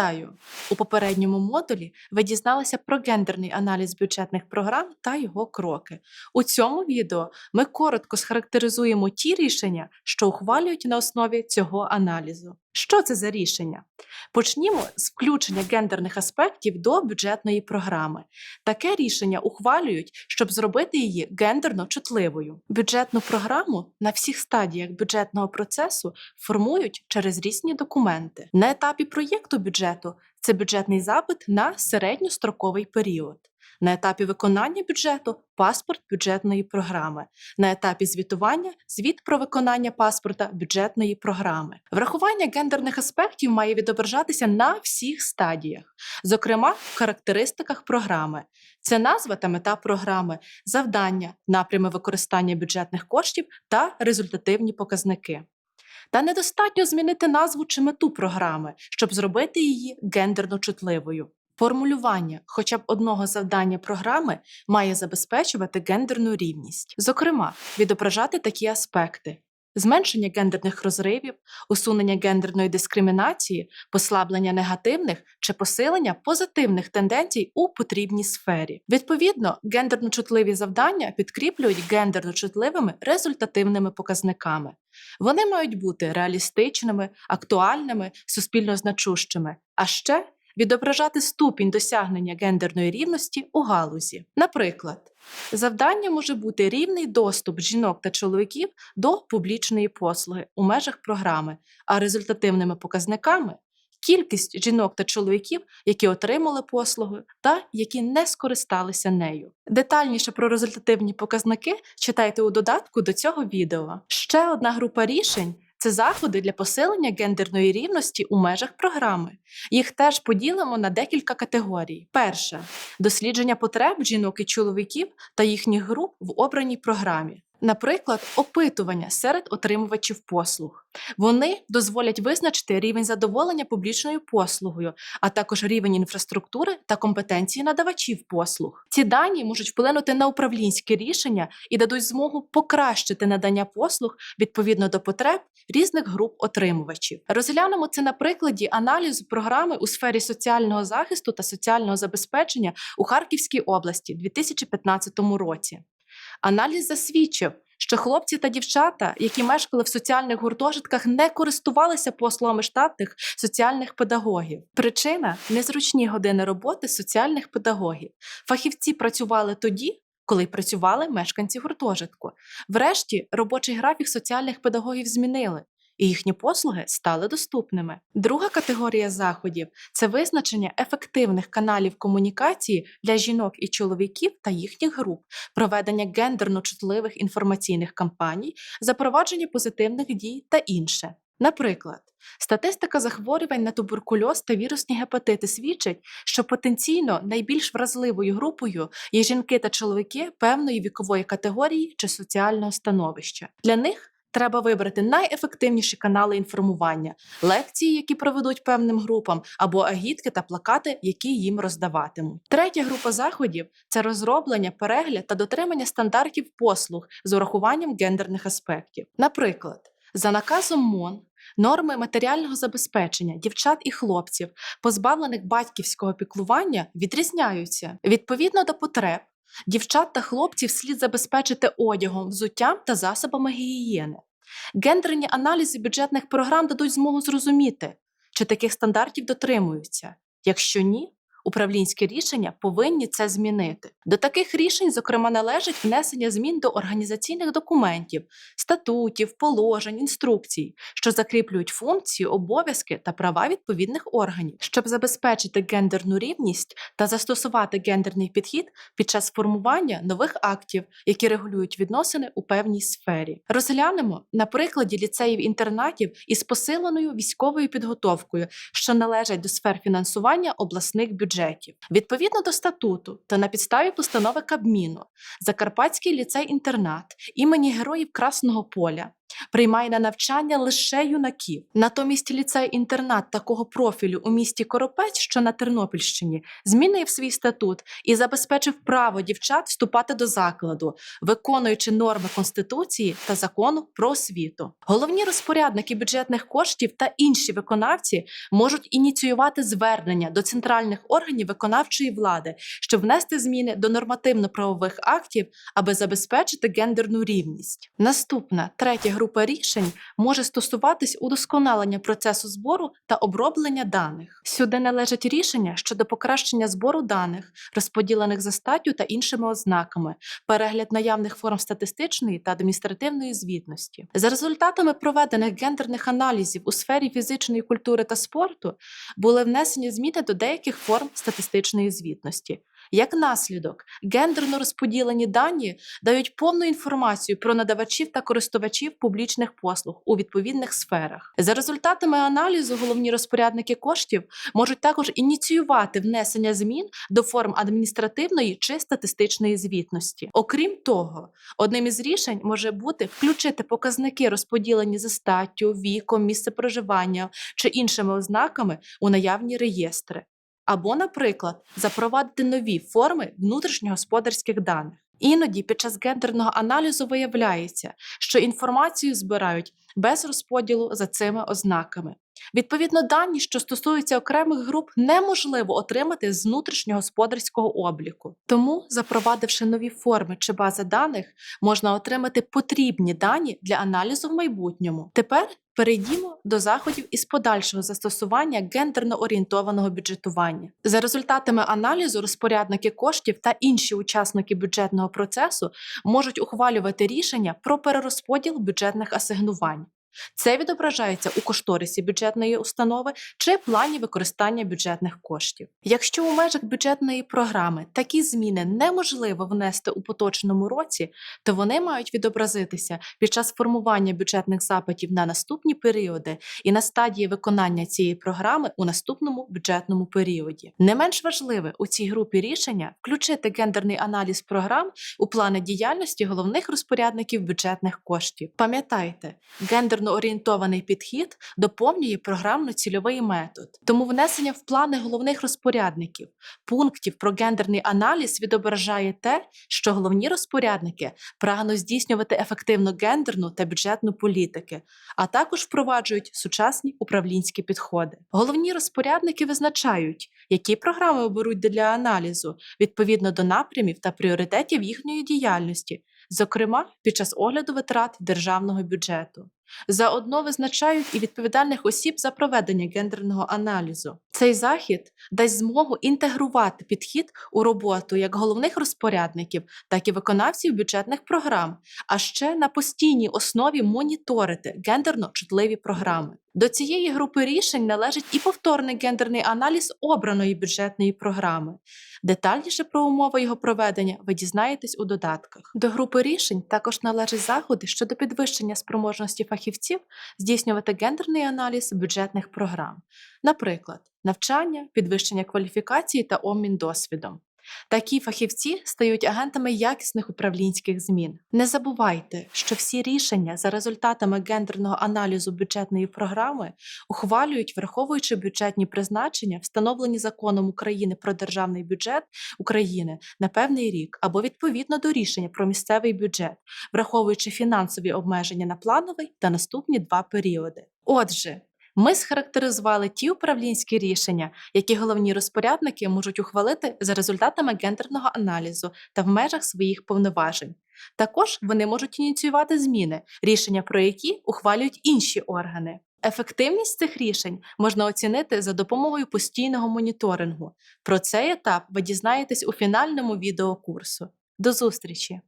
Вітаю! У попередньому модулі ви дізналися про гендерний аналіз бюджетних програм та його кроки. У цьому відео ми коротко схарактеризуємо ті рішення, що ухвалюють на основі цього аналізу. Що це за рішення? Почнімо з включення гендерних аспектів до бюджетної програми. Таке рішення ухвалюють, щоб зробити її гендерно чутливою. Бюджетну програму на всіх стадіях бюджетного процесу формують через різні документи. На етапі проєкту бюджету це бюджетний запит на середньостроковий період. На етапі виконання бюджету паспорт бюджетної програми. На етапі звітування звіт про виконання паспорта бюджетної програми. Врахування гендерних аспектів має відображатися на всіх стадіях, зокрема в характеристиках програми. Це назва та мета програми, завдання, напрями використання бюджетних коштів та результативні показники. Та недостатньо змінити назву чи мету програми, щоб зробити її гендерно чутливою. Формулювання хоча б одного завдання програми має забезпечувати гендерну рівність, зокрема, відображати такі аспекти: зменшення гендерних розривів, усунення гендерної дискримінації, послаблення негативних чи посилення позитивних тенденцій у потрібній сфері. Відповідно, гендерно чутливі завдання підкріплюють гендерно чутливими результативними показниками. Вони мають бути реалістичними, актуальними, суспільно значущими, а ще відображати ступінь досягнення гендерної рівності у галузі. Наприклад, завдання може бути рівний доступ жінок та чоловіків до публічної послуги у межах програми, а результативними показниками кількість жінок та чоловіків, які отримали послугу та які не скористалися нею. Детальніше про результативні показники читайте у додатку до цього відео. Ще одна група рішень. Це заходи для посилення гендерної рівності у межах програми. Їх теж поділимо на декілька категорій. Перше дослідження потреб жінок і чоловіків та їхніх груп в обраній програмі. Наприклад, опитування серед отримувачів послуг. Вони дозволять визначити рівень задоволення публічною послугою, а також рівень інфраструктури та компетенції надавачів послуг. Ці дані можуть вплинути на управлінські рішення і дадуть змогу покращити надання послуг відповідно до потреб різних груп отримувачів. Розглянемо це на прикладі аналізу програми у сфері соціального захисту та соціального забезпечення у Харківській області у 2015 році. Аналіз засвідчив, що хлопці та дівчата, які мешкали в соціальних гуртожитках, не користувалися послугами штатних соціальних педагогів. Причина незручні години роботи соціальних педагогів. Фахівці працювали тоді. Коли працювали мешканці гуртожитку. Врешті робочий графік соціальних педагогів змінили, і їхні послуги стали доступними. Друга категорія заходів це визначення ефективних каналів комунікації для жінок і чоловіків та їхніх груп, проведення гендерно чутливих інформаційних кампаній, запровадження позитивних дій та інше. Наприклад, статистика захворювань на туберкульоз та вірусні гепатити свідчить, що потенційно найбільш вразливою групою є жінки та чоловіки певної вікової категорії чи соціального становища. Для них Треба вибрати найефективніші канали інформування, лекції, які проведуть певним групам, або агітки та плакати, які їм роздаватимуть. Третя група заходів це розроблення, перегляд та дотримання стандартів послуг з урахуванням гендерних аспектів. Наприклад, за наказом МОН. Норми матеріального забезпечення дівчат і хлопців, позбавлених батьківського піклування, відрізняються відповідно до потреб. Дівчат та хлопців слід забезпечити одягом, взуттям та засобами гігієни. Гендерні аналізи бюджетних програм дадуть змогу зрозуміти, чи таких стандартів дотримуються. Якщо ні, управлінські рішення повинні це змінити. До таких рішень, зокрема, належить внесення змін до організаційних документів, статутів, положень, інструкцій, що закріплюють функції, обов'язки та права відповідних органів, щоб забезпечити гендерну рівність та застосувати гендерний підхід під час формування нових актів, які регулюють відносини у певній сфері. Розглянемо на прикладі ліцеїв інтернатів із посиленою військовою підготовкою, що належать до сфер фінансування обласних бюджетів бюджетів. Відповідно до статуту та на підставі постанови Кабміну, Закарпатський ліцей-інтернат імені Героїв Красного Поля приймає на навчання лише юнаків. Натомість ліцей-інтернат такого профілю у місті Коропець, що на Тернопільщині, змінив свій статут і забезпечив право дівчат вступати до закладу, виконуючи норми Конституції та закону про освіту. Головні розпорядники бюджетних коштів та інші виконавці можуть ініціювати звернення до центральних органів виконавчої влади, щоб внести зміни до нормативно-правових актів, аби забезпечити гендерну рівність. Наступна третя група рішень може стосуватись удосконалення процесу збору та оброблення даних. Сюди належать рішення щодо покращення збору даних, розподілених за статтю та іншими ознаками, перегляд наявних форм статистичної та адміністративної звітності. За результатами проведених гендерних аналізів у сфері фізичної культури та спорту були внесені зміни до деяких форм статистичної звітності. Як наслідок, гендерно розподілені дані дають повну інформацію про надавачів та користувачів публічних послуг у відповідних сферах. За результатами аналізу, головні розпорядники коштів можуть також ініціювати внесення змін до форм адміністративної чи статистичної звітності. Окрім того, одним із рішень може бути включити показники, розподілені за статтю, віком, місце проживання чи іншими ознаками у наявні реєстри. Або, наприклад, запровадити нові форми внутрішньогосподарських даних. Іноді під час гендерного аналізу виявляється, що інформацію збирають без розподілу за цими ознаками. Відповідно, дані, що стосуються окремих груп, неможливо отримати з внутрішньогосподарського обліку. Тому, запровадивши нові форми чи бази даних, можна отримати потрібні дані для аналізу в майбутньому. Тепер перейдімо до заходів із подальшого застосування гендерно орієнтованого бюджетування. За результатами аналізу, розпорядники коштів та інші учасники бюджетного процесу можуть ухвалювати рішення про перерозподіл бюджетних асигнувань. Це відображається у кошторисі бюджетної установи чи плані використання бюджетних коштів. Якщо у межах бюджетної програми такі зміни неможливо внести у поточному році, то вони мають відобразитися під час формування бюджетних запитів на наступні періоди і на стадії виконання цієї програми у наступному бюджетному періоді. Не менш важливе у цій групі рішення включити гендерний аналіз програм у плани діяльності головних розпорядників бюджетних коштів. Пам'ятайте, гендер орієнтований підхід доповнює програмно-цільовий метод. Тому внесення в плани головних розпорядників пунктів про гендерний аналіз відображає те, що головні розпорядники прагнуть здійснювати ефективну гендерну та бюджетну політики, а також впроваджують сучасні управлінські підходи. Головні розпорядники визначають, які програми оберуть для аналізу відповідно до напрямів та пріоритетів їхньої діяльності, зокрема під час огляду витрат державного бюджету. Заодно визначають і відповідальних осіб за проведення гендерного аналізу. Цей захід дасть змогу інтегрувати підхід у роботу як головних розпорядників, так і виконавців бюджетних програм, а ще на постійній основі моніторити гендерно чутливі програми. До цієї групи рішень належить і повторний гендерний аналіз обраної бюджетної програми. Детальніше про умови його проведення ви дізнаєтесь у додатках. До групи рішень також належать заходи щодо підвищення спроможності фахівців здійснювати гендерний аналіз бюджетних програм, наприклад, навчання, підвищення кваліфікації та обмін досвідом. Такі фахівці стають агентами якісних управлінських змін. Не забувайте, що всі рішення за результатами гендерного аналізу бюджетної програми ухвалюють, враховуючи бюджетні призначення, встановлені законом України про державний бюджет України на певний рік або відповідно до рішення про місцевий бюджет, враховуючи фінансові обмеження на плановий та наступні два періоди. Отже, ми схарактеризували ті управлінські рішення, які головні розпорядники можуть ухвалити за результатами гендерного аналізу та в межах своїх повноважень. Також вони можуть ініціювати зміни, рішення про які ухвалюють інші органи. Ефективність цих рішень можна оцінити за допомогою постійного моніторингу. Про цей етап ви дізнаєтесь у фінальному відео курсу. До зустрічі!